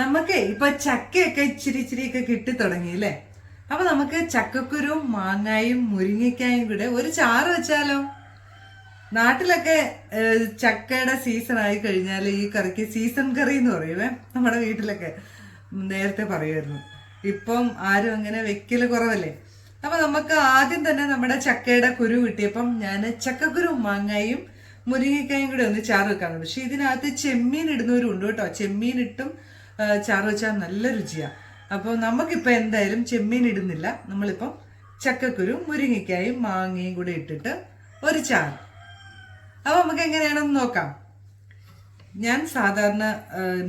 നമുക്ക് ഇപ്പൊ ചക്കയൊക്കെ ഇച്ചിരി ഇച്ചിരിയൊക്കെ കിട്ടി തുടങ്ങി അല്ലേ? അപ്പൊ നമുക്ക് ചക്കക്കുരും മാങ്ങായും മുരിങ്ങയ്ക്കായും കൂടെ ഒരു ചാറ് വെച്ചാലോ? നാട്ടിലൊക്കെ ചക്കയുടെ സീസൺ ആയി കഴിഞ്ഞാൽ ഈ കറിക്ക് സീസൺ കറി എന്ന് പറയുവേ നമ്മുടെ വീട്ടിലൊക്കെ നേരത്തെ പറയുമായിരുന്നു. ഇപ്പം ആരും അങ്ങനെ വെക്കൽ കുറവല്ലേ? അപ്പൊ നമുക്ക് ആദ്യം തന്നെ നമ്മുടെ ചക്കയുടെ കുരു കിട്ടിയപ്പം ഞാൻ ചക്കക്കുരും മാങ്ങായും മുരിങ്ങയ്ക്കായും കൂടെ ഒന്ന് ചാറ് വെക്കാറുണ്ട്. പക്ഷെ ഇതിനകത്ത് ചെമ്മീൻ ഇടുന്നവരും ഉണ്ട് കേട്ടോ. ചെമ്മീൻ ഇട്ടും ചാറ് വെച്ചാൽ നല്ല രുചിയാണ് അപ്പോൾ നമുക്കിപ്പോൾ എന്തായാലും ചെമ്മീൻ ഇടുന്നില്ല. നമ്മളിപ്പം ചക്കക്കുരു മുരിങ്ങയ്ക്കായും മാങ്ങയും കൂടെ ഇട്ടിട്ട് ഒരു ചാറ്. അപ്പോൾ നമുക്ക് എങ്ങനെയാണെന്ന് നോക്കാം. ഞാൻ സാധാരണ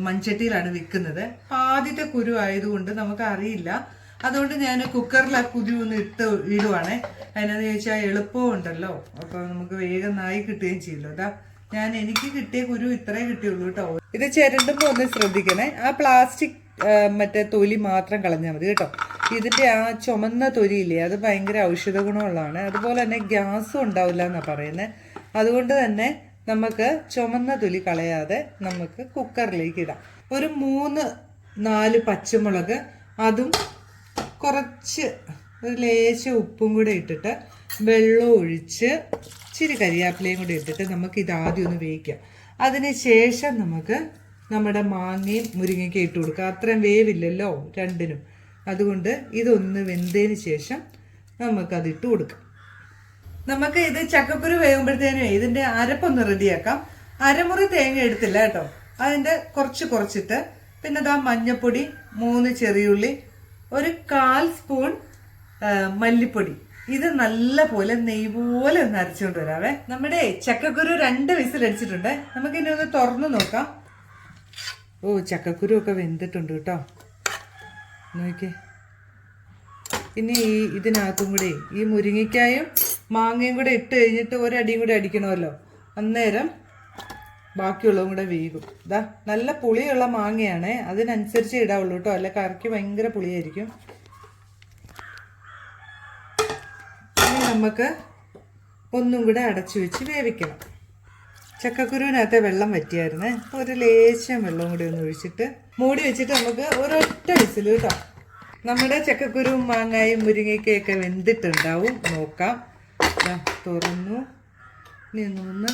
മൺചട്ടിയിലാണ് വെക്കുന്നത് അപ്പം ആദ്യത്തെ കുരു ആയതുകൊണ്ട് നമുക്ക് അറിയില്ല അതുകൊണ്ട് ഞാൻ കുക്കറിൽ ആ കുരു ഒന്ന് ഇട്ട് ഇടുവാണേ. അതിനെന്ന് ചോദിച്ചാൽ എളുപ്പമുണ്ടല്ലോ. അപ്പോൾ നമുക്ക് വേഗം നായി കിട്ടുകയും ചെയ്യല്ലോ അതാ ഞാൻ എനിക്ക് കിട്ടിയ കുരു ഇത്രേ കിട്ടിയുള്ളൂ കേട്ടോ. ഇത് ചിരണ്ടുമ്പോൾ ഒന്ന് ശ്രദ്ധിക്കണേ. ആ പ്ലാസ്റ്റിക് മറ്റേ തൊലി മാത്രം കളഞ്ഞാൽ മതി കേട്ടോ. ഇതിന്റെ ആ ചുമന്ന തൊലിയില്ലേ അത് ഭയങ്കര ഔഷധ ഗുണമുള്ളതാണ്. അതുപോലെ തന്നെ ഗ്യാസും ഉണ്ടാവില്ല എന്നാണ് പറയുന്നത് അതുകൊണ്ട് തന്നെ നമുക്ക് ചുമന്ന തൊലി കളയാതെ നമുക്ക് കുക്കറിലേക്ക് ഇടാം. ഒരു മൂന്ന് നാല് പച്ചമുളക് അതും കുറച്ച് ഒരു ലേശം ഉപ്പും കൂടെ ഇട്ടിട്ട് വെള്ളം ഒഴിച്ച് ഇച്ചിരി കരിയാപ്പിലയും കൂടി ഇട്ടിട്ട് നമുക്ക് ഇത് ആദ്യം ഒന്ന് വേവിക്കാം. അതിന് ശേഷം നമുക്ക് നമ്മുടെ മാങ്ങയും മുരിങ്ങയ്ക്കും ഇട്ട് കൊടുക്കുക അത്രയും വേവില്ലല്ലോ രണ്ടിനും. അതുകൊണ്ട് ഇതൊന്ന് വെന്തതിന് ശേഷം നമുക്കത് ഇട്ട് കൊടുക്കാം. നമുക്ക് ഇത് ചക്കക്കുരു വേകുമ്പോഴത്തേനും ഇതിന്റെ അരപ്പൊന്ന് റെഡിയാക്കാം. അരമുറി തേങ്ങ എടുത്തില്ല കേട്ടോ. അതിന്റെ കുറച്ച് കുറച്ചിട്ട് പിന്നെ ഇതാ മഞ്ഞപ്പൊടി മൂന്ന് ചെറിയുള്ളി ഒരു കാൽ സ്പൂൺ മല്ലിപ്പൊടി. ഇത് നല്ല പോലെ നെയ് പോലെ ഒന്ന് അരച്ചുകൊണ്ട് വരാവേ. നമ്മുടെ ചക്കക്കുരു രണ്ട് വിസിൽ അടിച്ചിട്ടുണ്ട്. നമുക്ക് ഇനി ഒന്ന് തുറന്നു നോക്കാം. ഓ ചക്കക്കുരു ഒക്കെ വെന്തിട്ടുണ്ട് കേട്ടോ. നോക്കിയേ. ഇനി ഈ ഇതിനകത്തും കൂടി ഈ മുരിങ്ങയ്ക്കായും മാങ്ങയും കൂടെ ഇട്ട് കഴിഞ്ഞിട്ട് ഒരടിയും കൂടെ അടിക്കണമല്ലോ. അന്നേരം ബാക്കിയുള്ളതും കൂടെ വീകും. ഇതാ നല്ല പുളിയുള്ള മാങ്ങയാണേ. അതിനനുസരിച്ച് ഇടാവുള്ളൂ കേട്ടോ. അല്ല കറിക്ക് ഭയങ്കര പുളിയായിരിക്കും. നമുക്ക് ഒന്നും കൂടെ അടച്ചു വെച്ച് വേവിക്കണം. ചക്കക്കുരുവിനകത്തെ വെള്ളം വറ്റിയായിരുന്നേ. ഒരു ലേശം വെള്ളം കൂടി ഒന്ന് ഒഴിച്ചിട്ട് മൂടി വെച്ചിട്ട് നമുക്ക് ഒരൊറ്റ വിസിൽ കേട്ടോ. നമ്മുടെ ചക്കക്കുരുവും മാങ്ങായും മുരിങ്ങയ്ക്കൊക്കെ വെന്തിട്ടുണ്ടാവും. നോക്കാം. തുറന്നു. ഇനി ഒന്ന്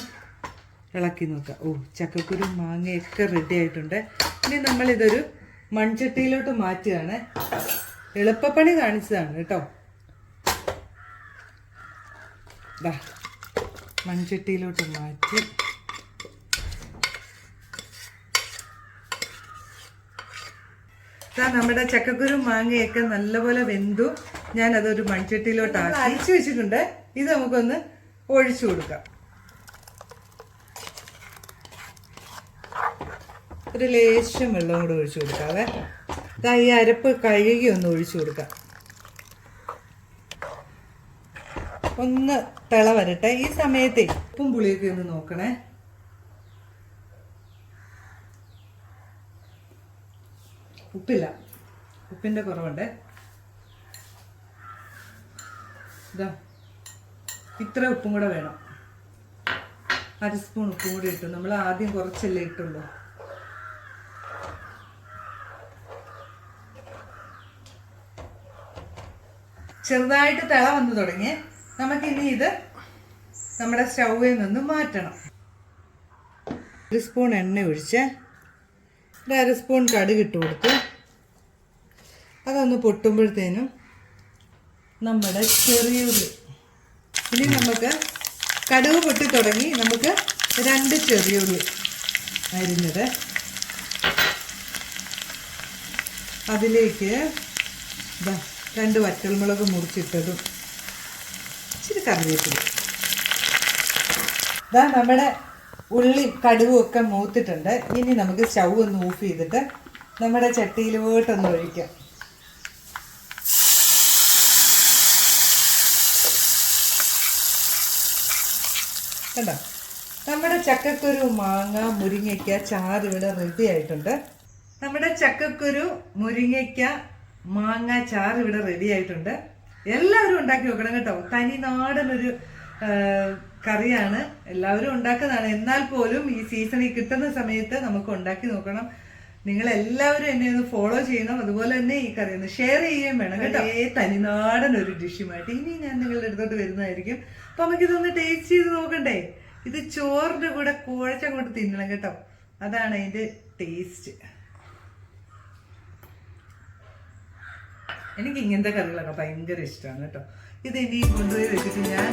ഇളക്കി നോക്കാം. ഓ ചക്കക്കുരും മാങ്ങയൊക്കെ റെഡി ആയിട്ടുണ്ട്. ഇനി നമ്മളിതൊരു മൺചട്ടിയിലോട്ട് മാറ്റുകയാണ്. എളുപ്പപ്പണി കാണിച്ചതാണ് കേട്ടോ. മൺചട്ടിയിലോട്ട് മാറ്റി. ദാ നമ്മുടെ ചക്കക്കുരു മാങ്ങയൊക്കെ നല്ലപോലെ വെന്തു. ഞാൻ അതൊരു മൺചട്ടിയിലോട്ട് അരച്ചു വെച്ചിട്ടുണ്ട്. ഇത് നമുക്കൊന്ന് ഒഴിച്ചു കൊടുക്കാം. ഒരു ലേശം വെള്ളം കൂടെ ഒഴിച്ചു കൊടുക്കാവേ ദാ ഈ അരപ്പ് കഴുകി ഒന്ന് ഒഴിച്ചു കൊടുക്കാം. ഒന്ന് തിള വരട്ടെ. ഈ സമയത്തെ ഉപ്പും പുളിയൊക്കെ ഒന്ന് നോക്കണേ. ഉപ്പില്ല. ഉപ്പിന്റെ കുറവുണ്ട്. ഇതാ. ഇത്ര ഉപ്പും കൂടെ വേണം. അര സ്പൂൺ ഉപ്പും കൂടി ഇട്ടു. നമ്മൾ ആദ്യം കുറച്ചല്ലേ ഇട്ടുള്ളൂ. ചെറുതായിട്ട് തിള വന്നു തുടങ്ങി. നമുക്കിനി ഇത് നമ്മുടെ സ്റ്റൗവിൽ നിന്ന് മാറ്റണം. ഒരു സ്പൂൺ എണ്ണ ഒഴിച്ച് ഒരു അര സ്പൂൺ കടുക് ഇട്ട് കൊടുത്ത് അതൊന്ന് പൊട്ടുമ്പോഴത്തേനും നമ്മുടെ ചെറിയുള്ളി. ഇനി നമുക്ക് കടുക് പൊട്ടി തുടങ്ങി നമുക്ക് രണ്ട് ചെറിയുള്ളി അരിഞ്ഞത്. അതിലേക്ക് രണ്ട് വറ്റൽമുളക് മുറിച്ചിട്ടതും കറിവേപ്പില. ഇതാ നമ്മുടെ ഉള്ളി കടുവൊക്കെ ഒക്കെ മൂത്തിട്ടുണ്ട്. ഇനി നമുക്ക് സ്റ്റൗ ഒന്ന് ഓഫ് ചെയ്തിട്ട് നമ്മുടെ ചട്ടിയിലോട്ടൊന്ന് ഒഴിക്കാം. കണ്ടോ? നമ്മുടെ ചക്കക്കുരു മാങ്ങ മുരിങ്ങയ്ക്ക ചാറ് ഇവിടെ റെഡി ആയിട്ടുണ്ട്. നമ്മുടെ ചക്കക്കുരു മുരിങ്ങയ്ക്ക മാങ്ങ ചാറ് ഇവിടെ റെഡി ആയിട്ടുണ്ട്. എല്ലാവരും ഉണ്ടാക്കി നോക്കണം കേട്ടോ. തനി നാടൻ ഒരു കറിയാണ് എല്ലാവരും ഉണ്ടാക്കുന്നതാണ്. എന്നാൽ പോലും ഈ സീസണിൽ കിട്ടുന്ന സമയത്ത് നമുക്ക് ഉണ്ടാക്കി നോക്കണം. നിങ്ങൾ എല്ലാവരും എന്നെ ഒന്ന് ഫോളോ ചെയ്യണം. അതുപോലെ തന്നെ ഈ കറി ഒന്ന് ഷെയർ ചെയ്യുകയും വേണം കേട്ടോ. ഏ തനിനാടൻ ഒരു ഡിഷുമായിട്ട് ഇനി ഞാൻ നിങ്ങളുടെ അടുത്തോട്ട് വരുന്നതായിരിക്കും. അപ്പൊ നമുക്ക് ഇതൊന്ന് ടേസ്റ്റ് ചെയ്ത് നോക്കണ്ടേ? ഇത് ചോറിന്റെ കൂടെ കുഴച്ചങ്ങോട്ട് തിന്നണം കേട്ടോ. അതാണ് അതിന്റെ ടേസ്റ്റ് എനിക്ക് ഇങ്ങനത്തെ കറികളൊക്കെ ഭയങ്കര ഇഷ്ടമാണ് കേട്ടോ. ഇത് ഇനി കൊണ്ടുപോയി വെച്ചിട്ട് ഞാൻ